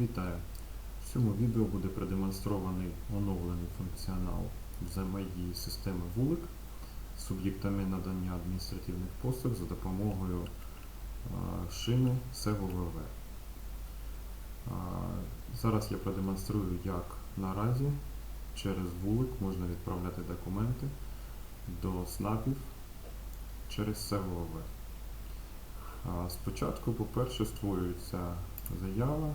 Вітаю! В цьому відео буде продемонстрований оновлений функціонал взаємодії системи вулик з суб'єктами надання адміністративних послуг за допомогою е, шини. Е, Зараз я продемонструю, як наразі через вулик можна відправляти документи до СНАПів через SEGO-VV. Е, Спочатку, по-перше, створюється заява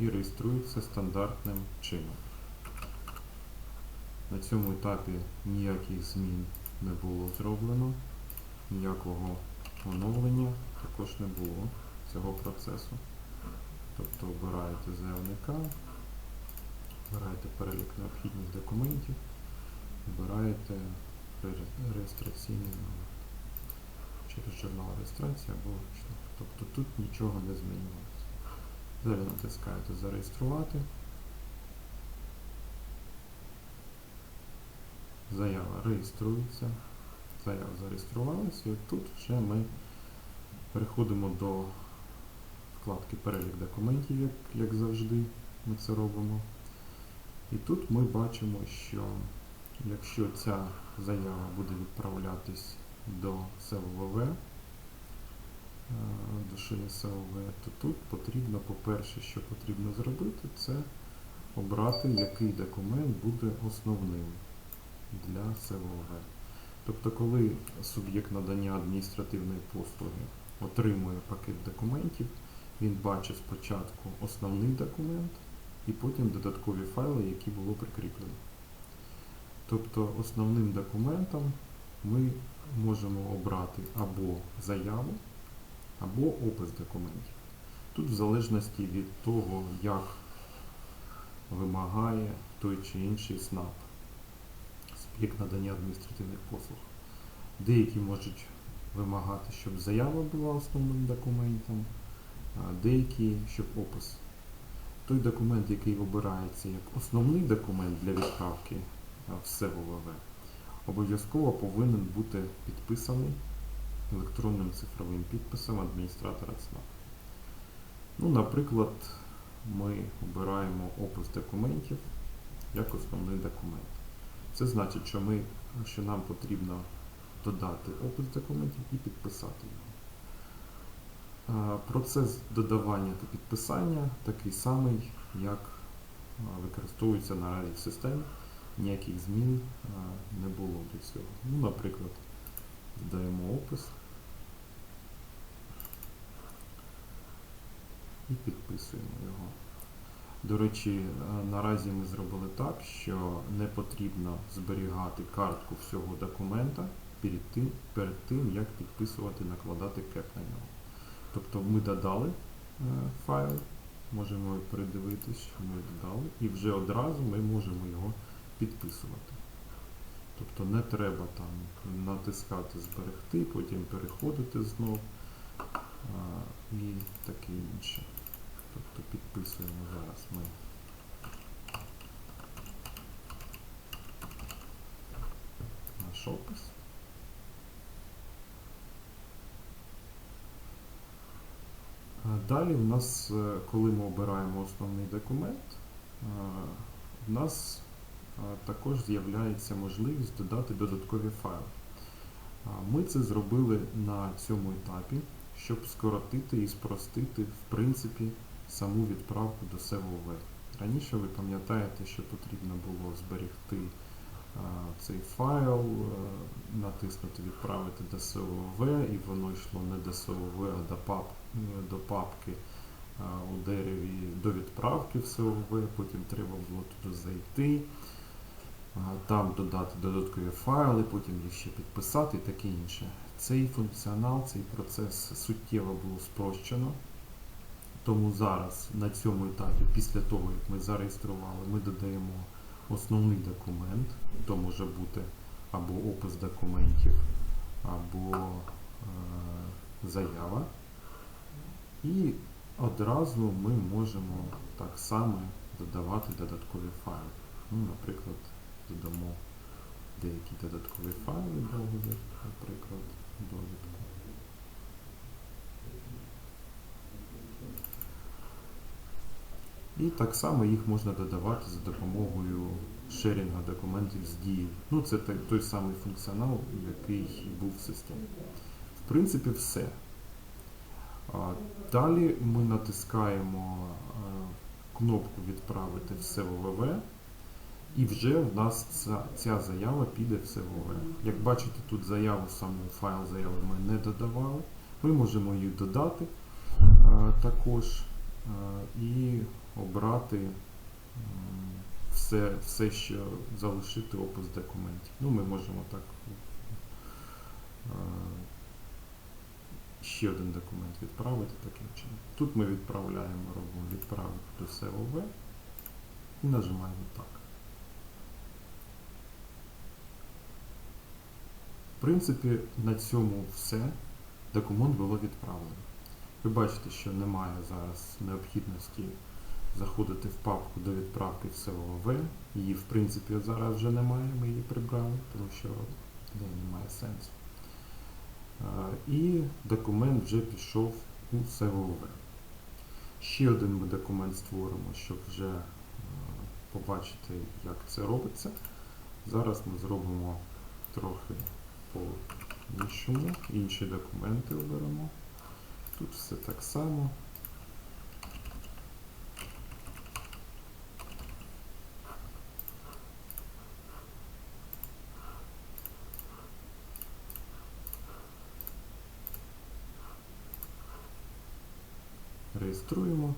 і реєструється стандартним чином. На цьому етапі ніяких змін не було зроблено, ніякого оновлення також не було цього процесу. Тобто обираєте заявника, обираєте перелік необхідних документів, обираєте ре- реєстраційний номер через журнал реєстрації або. Тобто тут нічого не змінювалося. Далі натискаєте зареєструвати. Заява реєструється. Заява зареєструвалася і тут вже ми переходимо до вкладки перелік документів, як, як завжди ми це робимо. І тут ми бачимо, що якщо ця заява буде відправлятись до СЕВВ, е, до СЛВ, то тут потрібно, по-перше, що потрібно зробити, це обрати, який документ буде основним для СЛВ. Тобто, коли суб'єкт надання адміністративної послуги отримує пакет документів, він бачить спочатку основний документ і потім додаткові файли, які було прикріплено. Тобто основним документом ми можемо обрати або заяву, або опис документів. Тут в залежності від того, як вимагає той чи інший СНАП, суб'єкт надання адміністративних послуг. Деякі можуть вимагати, щоб заява була основним документом, а деякі, щоб опис. Той документ, який обирається як основний документ для відправки в СЕВОВВ, обов'язково повинен бути підписаний електронним цифровим підписом адміністратора ЦНАП. Ну, наприклад, ми обираємо опис документів як основний документ. Це значить, що, ми, що нам потрібно додати опис документів і підписати його. Процес додавання та підписання такий самий, як використовується наразі в системі. Ніяких змін не було до цього. Ну, наприклад, додаємо опис і підписуємо його. До речі, е, наразі ми зробили так, що не потрібно зберігати картку всього документа перед тим, перед тим як підписувати, накладати кеп на нього. Тобто ми додали е, файл, можемо передивитись, що ми додали, і вже одразу ми можемо його підписувати. Тобто не треба там натискати зберегти, потім переходити знов і таке інше. Тобто підписуємо зараз ми. Наш опис. Далі в нас, е, коли ми обираємо основний документ, е, в нас е, також з'являється можливість додати додаткові файли. Ми це зробили на цьому етапі, щоб скоротити і спростити в принципі саму відправку до СВВ. Раніше ви пам'ятаєте, що потрібно було зберегти а, цей файл, е, натиснути відправити до СВВ, і воно йшло не до СВВ, а до, пап, до папки а, у дереві до відправки в СВВ, потім треба було туди зайти, там додати додаткові файли, потім їх ще підписати і таке інше. Цей функціонал, цей процес суттєво було спрощено. Тому зараз на цьому етапі, після того, як ми зареєстрували, ми додаємо основний документ. То може бути або опис документів, або е, заява. І одразу ми можемо так само додавати додаткові файли. Ну, наприклад, додамо деякі додаткові файли, І так само їх можна додавати за допомогою шерінга документів з дією. Ну, це той, самий функціонал, який був в системі. В принципі, все. Далі ми натискаємо кнопку Відправити все ВВВ, і вже в нас ця, ця заява піде все ВВВ. Як бачите, тут заяву саму файл заяви ми не додавали. Ми можемо її додати також і обрати все, все, що залишити опис документів. Ну, ми можемо так е, ще один документ відправити таким чином. Тут ми відправляємо, робимо відправити до СВВ і нажимаємо так. В принципі, на цьому все. Документ було відправлено. Ви бачите, що немає зараз необхідності заходити в папку до відправки в СВВ. Її, в принципі, зараз вже немає, ми її прибрали, тому що в немає сенсу. І документ вже пішов у СВВ. Ще один ми документ створимо, щоб вже побачити, як це робиться. Зараз ми зробимо трохи по-іншому. Інші документи оберемо. Тут все так само. Реєструємо.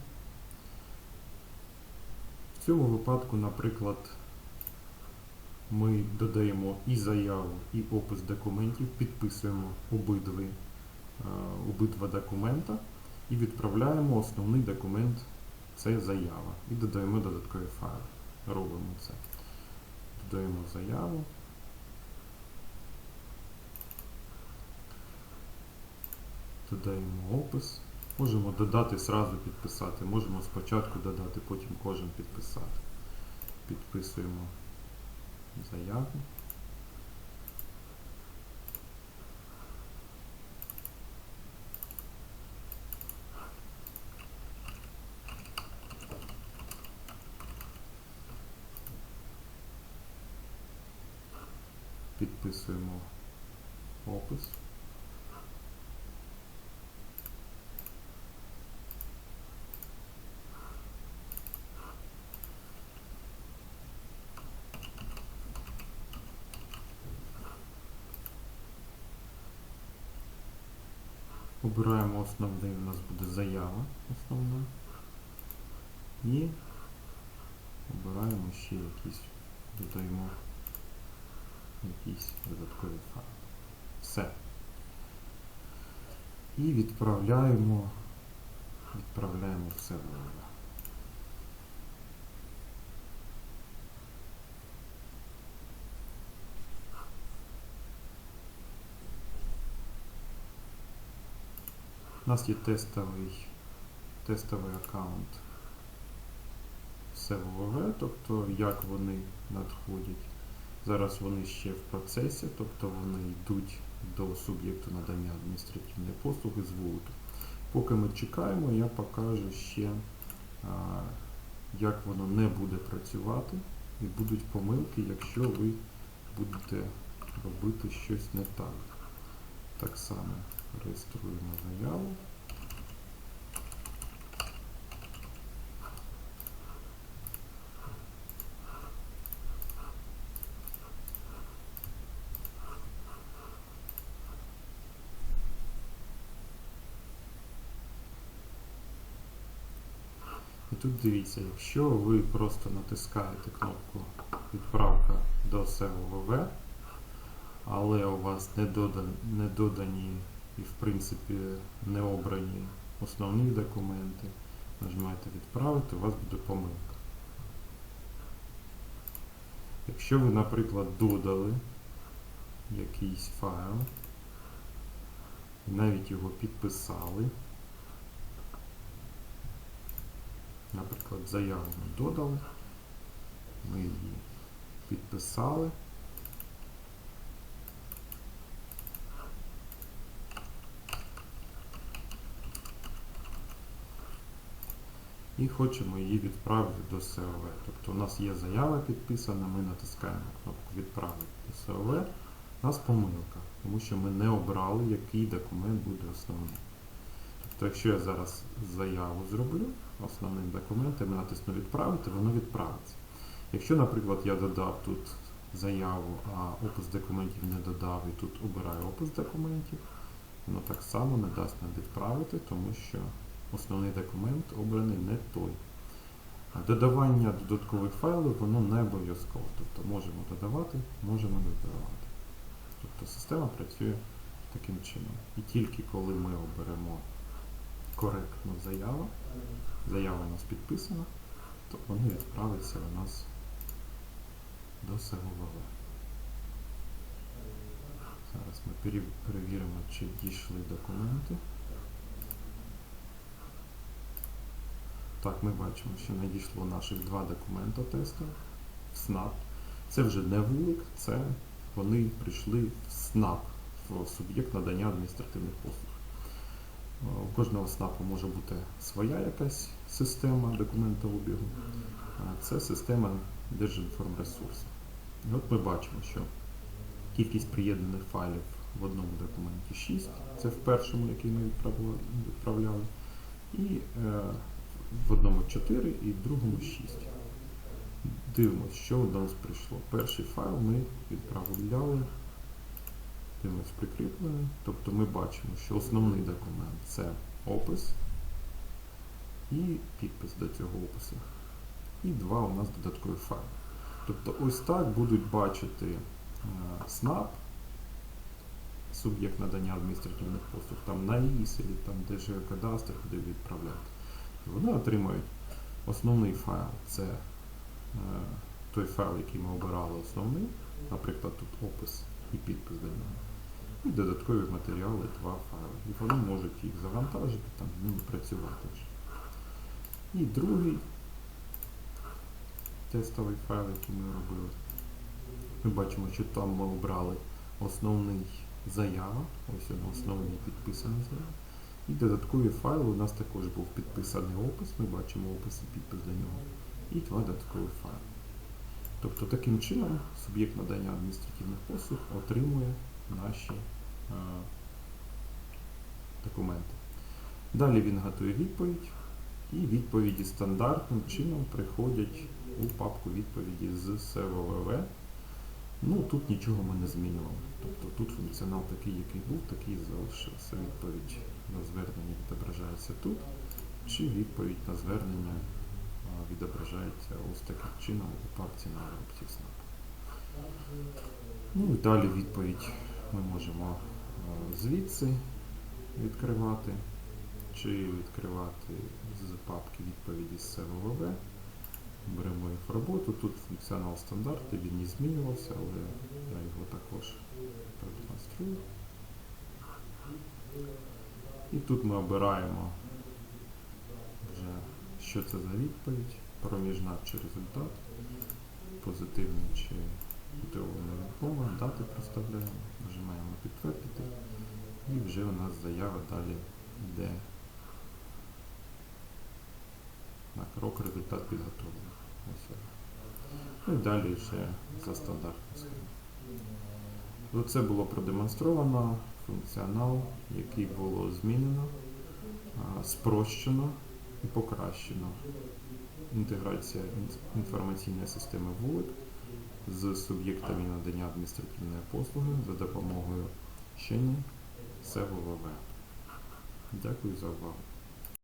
В цьому випадку, наприклад, ми додаємо і заяву, і опис документів, підписуємо обидві, обидва документа і відправляємо основний документ, це заява. І додаємо додаткові файли. Робимо це. Додаємо заяву. Додаємо опис. Можемо додати, зразу підписати. Можемо спочатку додати, потім кожен підписати. Підписуємо заяву. Підписуємо опис. Обираємо основний, у нас буде заява основна. І обираємо ще якісь, додаємо якісь додаткові файли. Все. І відправляємо, відправляємо все в ВВ. У нас є тестовий, тестовий аккаунт СВВ, тобто як вони надходять. Зараз вони ще в процесі, тобто вони йдуть до суб'єкту надання адміністративної послуги з вулики. Поки ми чекаємо, я покажу ще, як воно не буде працювати і будуть помилки, якщо ви будете робити щось не так. Так само реєструємо заяву. Тут дивіться, якщо ви просто натискаєте кнопку відправка до СВВ, але у вас не додані, не додані і в принципі не обрані основні документи, нажимаєте відправити, у вас буде помилка. Якщо ви, наприклад, додали якийсь файл, навіть його підписали, наприклад, заяву ми додали, ми її підписали. і хочемо її відправити до СОВ. Тобто у нас є заява підписана, ми натискаємо кнопку Відправити до СОВ. У нас помилка, тому що ми не обрали, який документ буде основним. Тобто, якщо я зараз заяву зроблю основним документом натисну відправити, воно відправиться. Якщо, наприклад, я додав тут заяву, а опис документів не додав і тут обираю опис документів, воно так само не дасть нам відправити, тому що основний документ обраний не той. А Додавання додаткових файлів воно не обов'язково. Тобто можемо додавати, можемо не додавати. Тобто система працює таким чином. І тільки коли ми оберемо коректну заяву, заява у нас підписана, то воно відправиться у нас до СГВВ. Зараз ми перевіримо, чи дійшли документи. Так, ми бачимо, що надійшло наших два документа тесту в СНАП. Це вже не вулик, це вони прийшли в СНАП, в суб'єкт надання адміністративних послуг. Е, У кожного СНАПу може бути своя якась система документообігу. А Це система Держінформресурсу. І от ми бачимо, що кількість приєднаних файлів в одному документі 6, це в першому, який ми відправляли, і е, в одному 4 і в другому 6. Дивимось, що у нас прийшло. Перший файл ми відправляли, дивимось прикріплений. Тобто ми бачимо, що основний документ це опис і підпис до цього опису. І два у нас додаткові файли. Тобто ось так будуть бачити е, СНАП, суб'єкт надання адміністративних послуг, там на ІСІЛі, там Держгеокадастр, куди відправляти. Вони отримають основний файл, це е, той файл, який ми обирали основний, наприклад, тут опис і підпис до нього. І додаткові матеріали, два файли. І вони можуть їх завантажити, там з ними працювати вже. І другий тестовий файл, який ми робили. Ми бачимо, що там ми обрали основний заява, ось він основний підписана заява. І додаткові файли у нас також був підписаний опис, ми бачимо опис і підпис до нього. І два додаткові файли. Тобто таким чином суб'єкт надання адміністративних послуг отримує наші документи. Далі він готує відповідь, і відповіді стандартним чином приходять у папку відповіді з СВВВ. Ну, тут нічого ми не змінювали. Тобто тут функціонал такий, який був, такий залишився. Відповідь на звернення відображається тут, чи відповідь на звернення відображається ось таким чином у папці на опції СНАП. Ну і далі відповідь ми можемо звідси відкривати, чи відкривати з папки відповіді з СВВВ. Беремо їх в роботу. Тут функціонал стандарти, він не змінювався, але я його також продемонструю. І тут ми обираємо вже, що це за відповідь, проміжна чи результат, позитивний чи невідомо, дати проставляємо, нажимаємо підтвердити, і вже у нас заява далі йде на крок результат підготовлений. Ну і далі ще за стандартну схему. Оце було продемонстровано функціонал, який було змінено, спрощено і покращено. Інтеграція інформаційної системи вулик з суб'єктами надання адміністративної послуги за допомогою щені СВВВ. Дякую за увагу.